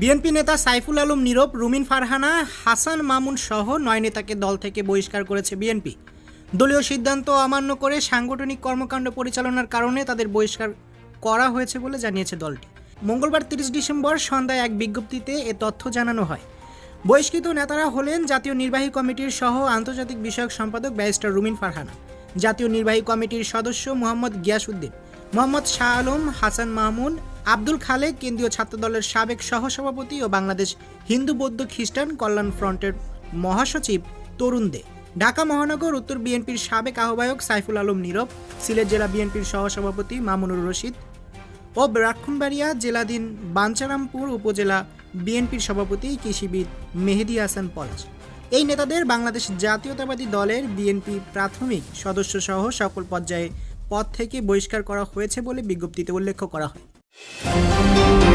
BNP নেতা সাইফুল আলম নীরব, রুমিন ফারহানা, হাসান মামুন সহ নয় নেতাকে দল থেকে বহিষ্কার করেছে বিএনপি। দলীয় সিদ্ধান্ত অমান্য করে সাংগঠনিক কর্মকাণ্ড পরিচালনার কারণে তাদের বহিষ্কার করা হয়েছে বলে জানিয়েছে দলটি। মঙ্গলবার তিরিশ ডিসেম্বর সন্ধ্যায় এক বিজ্ঞপ্তিতে এ তথ্য জানানো হয়। বহিষ্কৃত নেতারা হলেন জাতীয় নির্বাহী কমিটির সহ আন্তর্জাতিক বিষয়ক সম্পাদক ব্যারিস্টার রুমিন ফারহানা, জাতীয় নির্বাহী কমিটির সদস্য মোহাম্মদ গিয়াসউদ্দিন, মোহাম্মদ শাহ আলম, হাসান মাহমুন আব্দুল খালেক, কেন্দ্রীয় ছাত্রদলের সাবেক সহসভাপতি ও বাংলাদেশ হিন্দু বৌদ্ধ খ্রিস্টান কল্যাণ ফ্রন্টের মহাসচিব তরুণ দে। ঢাকা মহানগর উত্তর বিএনপির সাবেক আহ্বায়ক সাইফুল আলম নীরব, সিলেট জেলা বিএনপির সহসভাপতি মামুনুর রশিদ ও ব্রাহ্মণবাড়িয়া জেলাধীন বাঞ্চারামপুর উপজেলা বিএনপির সভাপতি কৃষিবিদ মেহেদি হাসান পলাশ। এই নেতাদের বাংলাদেশ জাতীয়তাবাদী দলের বিএনপি প্রাথমিক সদস্য সহ সকল পর্যায়ে পদ থেকে বহিষ্কার করা হয়েছে বলে বিজ্ঞপ্তিতে উল্লেখ করা হয়। Música